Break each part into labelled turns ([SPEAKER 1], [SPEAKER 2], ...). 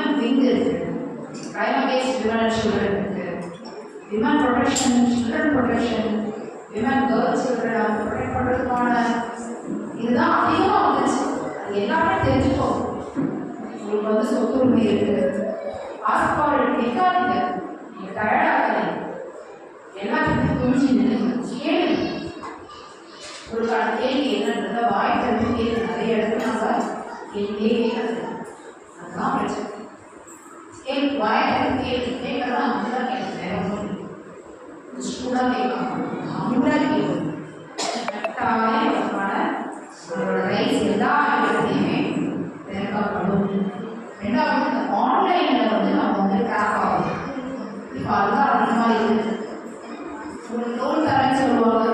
[SPEAKER 1] Women wing இருக்கு crime women children இருக்கு women protection children protection women girls children அவங்க protect பண்ணுறதுக்கான இதுதான் அதிகமாக வந்துச்சு. அது எல்லாமே தெரிஞ்சுக்கோ உங்களுக்கு வந்து சொத்துரிமை இருக்கு. ஆஸ்பால் நிற்காதீங்க நீங்கள் டயர்டாகாதீங்க எல்லாத்துக்கும் துணிச்சு நில்லுங்க. கேளுங்க. உங்களுக்கான கேள்வி என்னன்றத வாய் கேள்வி நிறைய இடத்துல நம்ம கேள்வியே ரெண்டாவது இந்த ஆன்லைனில் வந்து நம்ம வந்து டேப் ஆகும். இப்போ அதுதான் அதிகமாக இருக்குது லோன் தரேன்னு சொல்லுவாங்க.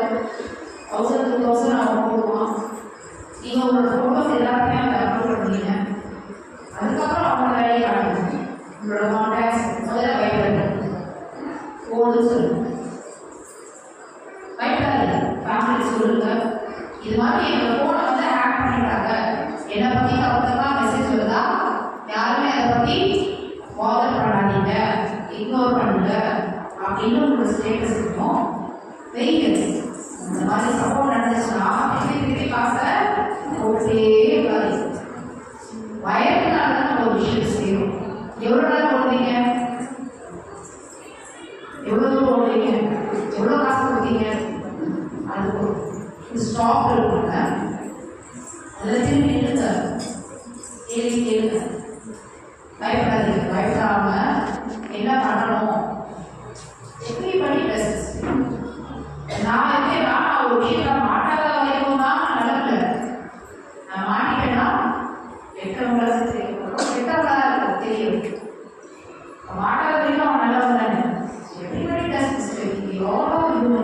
[SPEAKER 1] தௌசண்ட் டூ தௌசண்ட் அவன் போடுவான் நீங்கள் உங்களோட ஃபோட்டோஸ் எல்லாத்தையுமே அங்கே அப்லோட் பண்ணுவீங்க அதுக்கப்புறம் அவங்க வேலையை காட்டுங்க உங்களோட கான்டாக்ட்ஸ் முதல்ல ஃபேமிலி சொல்லுங்க. இது மாதிரி என்னோட போன அப்படின்னு ஒரு ஸ்டேட்டஸ் இருக்கும். வெயிட் இந்த மாதிரி சம்பவம் நடந்துச்சுன்னா திருப்பி திருப்பி காசை போட்டே இருக்காது வயதுனால தான் நம்ம ஒரு விஷயம் செய்யணும். எவ்வளோ நேரம் ஓடுறீங்க எவ்வளோ தூரம் ஓடுறீங்க எவ்வளோ காசு கொடுத்தீங்க? அது ஸ்டாப் இருக்குங்க. அதில் திரும்பி நின்றுங்க. கேள்வி கேளுங்க. பயப்படாதீங்க. பயப்படாமல் என்ன பண்ணணும்? கெட்டவங்களா தெரியும் கெட்டவங்களா இருக்கும் தெரியும் மாட்டாத வரைக்கும் அவன் நல்லவன் தானே எப்படி பண்ணி. பேசுறது எவ்வளோ இது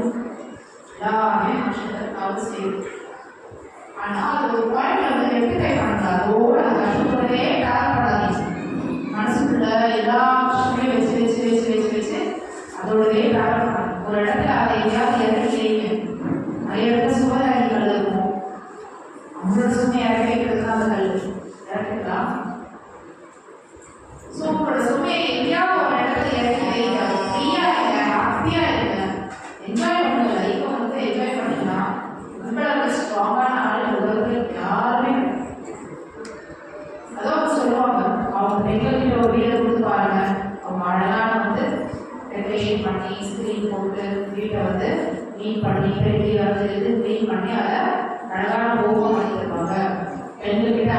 [SPEAKER 1] எல்லாமே மனுஷன் தவறு செய்யும் ஆனால் அது ஒரு வந்து ரெக்டிஃபை அதோட அந்த கஷ்டப்படவே மனசுக்குள்ள எல்லா விஷயங்களையும் வச்சு வச்சு வச்சு வச்சு வச்சு அதோடவே ஒரு இடத்துல அதை எங்கேயாவது இறக்கி வைங்க நிறைய இடத்துல சுபதாரி பண்ணி ஸ்க்ரீன் போட்டு வீட்டை வந்து க்ளீன் பண்ணி பெருக்கி வந்து இது க்ளீன் பண்ணி அதை அழகான ஓப்பம் பண்ணியிருப்பாங்க தருவாங்க